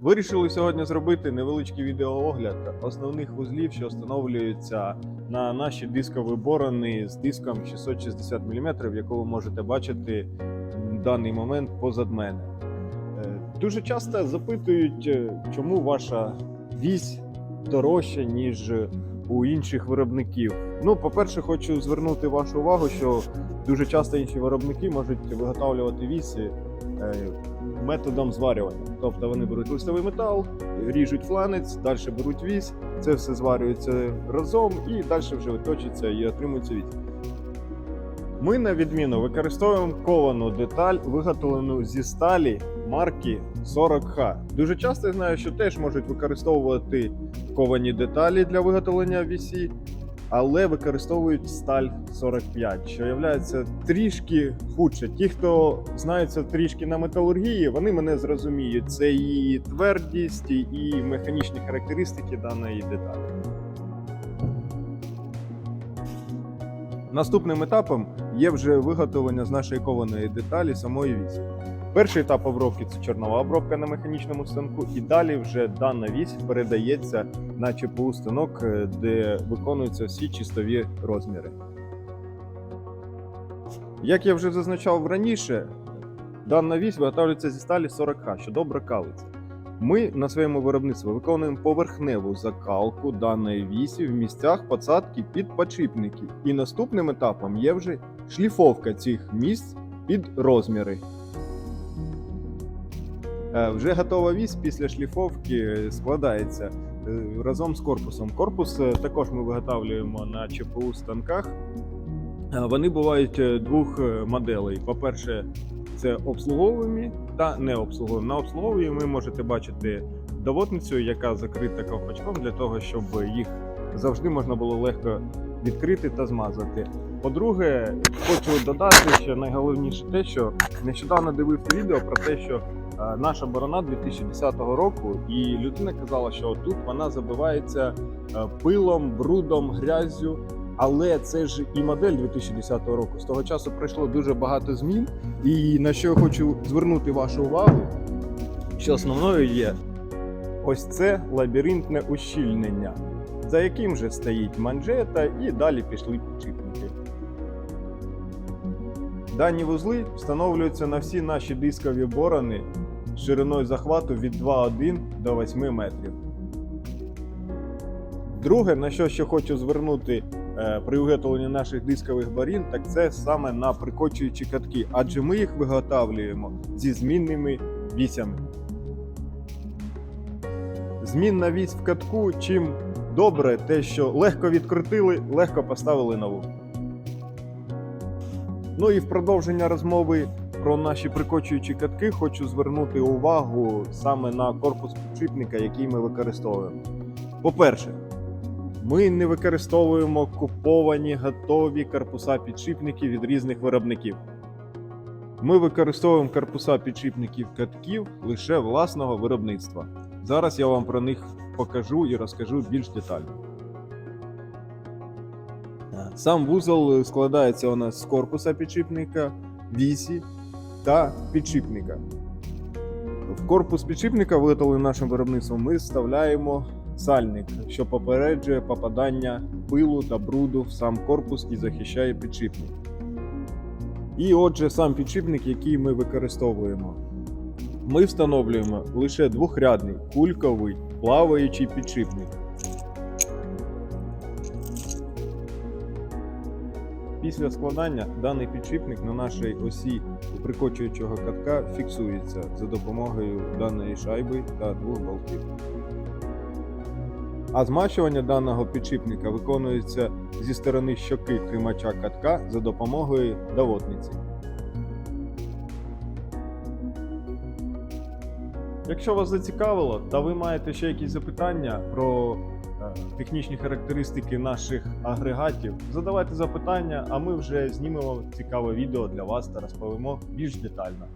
Вирішили сьогодні зробити невеличкий відеоогляд основних вузлів, що встановлюються на наші дискові борони з диском 660 мм, яку ви можете бачити в даний момент позад мене. Е, Дуже часто запитують, е, чому ваша вісь дорожча, ніж у інших виробників. Ну, по-перше, хочу звернути вашу увагу, що дуже часто інші виробники можуть виготовлювати віси е, методом зварювання. Тобто вони беруть листовий метал, ріжуть фланець, далі беруть вісь, це все зварюється разом і далі вже виточиться і отримується вісь. Ми, на відміну, використовуємо ковану деталь, виготовлену зі сталі марки 40H. Дуже часто я знаю, що теж можуть використовувати ковані деталі для виготовлення вісі, але використовують сталь 45, що є трішки худше. Ті, хто знаються трішки на металургії, вони мене зрозуміють. Це і твердість, і механічні характеристики даної деталі. Наступним етапом є вже виготовлення з нашої кованої деталі самої вісі. Перший етап обробки це чорнова обробка на механічному станку, і далі вже дана вісь передається на ЧПУ станок, е, де виконуються всі чистові розміри. Як я вже зазначав раніше, дана вісь виготовлюється зі сталі 40Х, що добре калиться. Ми на своєму виробництві виконуємо поверхневу закалку даної вісі в місцях посадки під подшипники. І наступним етапом є вже шліфовка цих місць під розміри. Е, Вже готова вісь після шліфовки складається е, разом з корпусом. Корпус е, також ми виготовлюємо на ЧПУ станках. Е, Вони бувають е, двох е, моделей. По-перше, це обслуговуємі та необслуговуємі. На обслуговуємі ви можете бачити доводницю, яка закрита ковпачком для того, щоб їх завжди можна було легко відкрити та змазати. По-друге, хочу додати, що найголовніше те, що нещодавно дивився відео про те, що наша борона 2010 року, і людина казала, що тут вона забивається пилом, брудом, грязю. Але це ж і модель 2010 року. З того часу пройшло дуже багато змін. І на що я хочу звернути вашу увагу, що основною є ось це лабіринтне ущільнення, за яким же стоїть манжета, і далі пішли підшипники. Дані вузли встановлюються на всі наші дискові борони шириною захвату від 2,1 до 8 метрів. Друге, на що ще хочу звернути при виготовленні наших дискових борін, так це саме на прикочуючі катки, адже ми їх виготовлюємо зі змінними вісями. Змінна вісь в катку чим добре, те, що легко відкрутили, легко поставили нову. Ну і в продовження розмови про наші прикочуючі катки хочу звернути увагу саме на корпус підшипника, який ми використовуємо. По-перше, ми не використовуємо куповані готові корпуса підшипників від різних виробників. Ми використовуємо корпуса підшипників катків лише власного виробництва. Зараз я вам про них покажу і розкажу більш детально. Сам вузол складається у нас з корпуса підшипника, вісі та підшипника. В корпус підшипника, виготовлений нашим виробництвом, ми вставляємо сальник, що попереджує попадання пилу та бруду в сам корпус і захищає підшипник. І отже, сам підшипник, який ми використовуємо. Ми встановлюємо лише двохрядний кульковий плаваючий підшипник. Після складання даний підшипник на нашій осі прикочуючого катка фіксується за допомогою даної шайби та двох болтів. А змащування даного підшипника виконується зі сторони щоки тримача катка за допомогою доводниці. Якщо вас зацікавило, та ви маєте ще якісь запитання про е, технічні характеристики наших агрегатів, задавайте запитання, а ми вже знімемо цікаве відео для вас та розповімо більш детально.